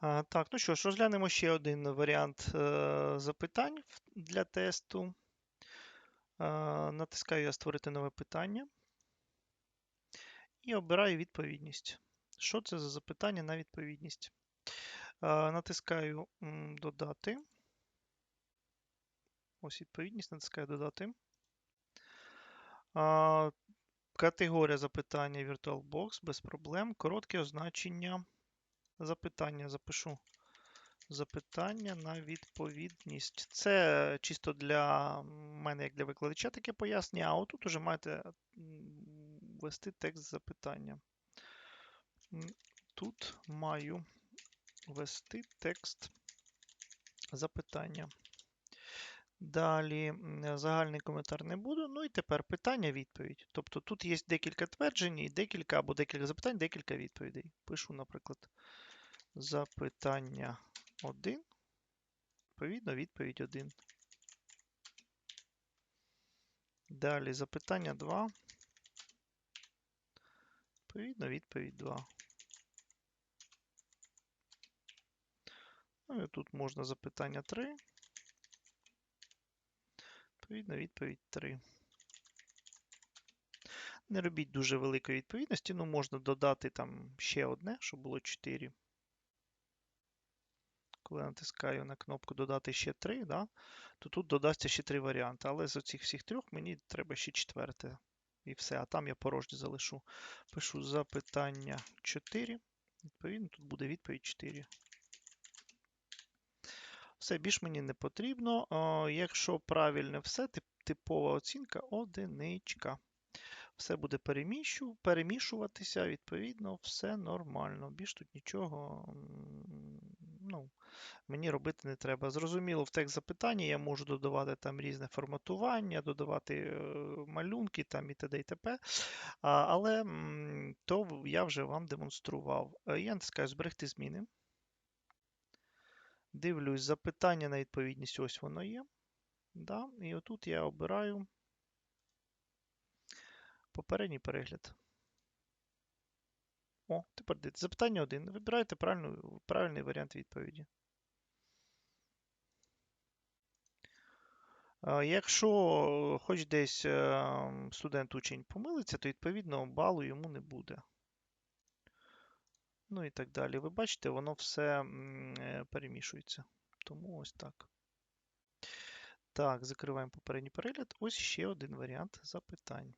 Так, ну що ж, розглянемо ще один варіант е, запитань для тесту. Е, Натискаю я створити нове питання і обираю відповідність. Що це за запитання на відповідність? Е, Натискаю додати. Ось відповідність, натискаю додати. Категорія запитання VirtualBox без проблем. Коротке означення запитання. Запишу запитання на відповідність. Це чисто для мене, як для викладача, таке пояснення, а отут уже маєте ввести текст запитання. Тут маю ввести текст запитання. Далі загальний коментар не буду. Ну і тепер питання-відповідь. Тобто тут є декілька тверджень, декілька або декілька запитань, декілька відповідей. Пишу, наприклад, запитання 1. Відповідно, відповідь 1. Далі запитання 2. Відповідно, відповідь 2. Ну і тут можна запитання 3. Відповідно, відповідь 3. Не робіть дуже великої відповідності, ну можна додати там ще одне, щоб було 4. Коли натискаю на кнопку додати ще 3, да, то тут додасться ще 3 варіанти. Але з оцих всіх трьох мені треба ще четверте. І все. А там я порожнє залишу. Пишу запитання 4. Відповідно, тут буде відповідь 4. Все, більш мені не потрібно. О, Якщо правильне все, тип- типова оцінка одиничка. Все буде переміщу, перемішуватися, відповідно, все нормально. Більш тут нічого ну, мені робити не треба. Зрозуміло, в текст запитання я можу додавати там різне форматування, додавати е, малюнки там і т.д. і т.п. Але то я вже вам демонстрував. Е, Я натискаю зберегти зміни. Дивлюсь, запитання на відповідність, ось воно є. Да? І отут я обираю попередній перегляд. О, тепер дивіться. Запитання 1. Вибирайте правильний варіант відповіді. Якщо хоч десь е, студент-учень помилиться, то відповідно балу йому не буде. Ну і так далі. Ви бачите, воно все е, перемішується. Тому ось так. Так, закриваємо попередній перегляд. Ось ще один варіант запитань.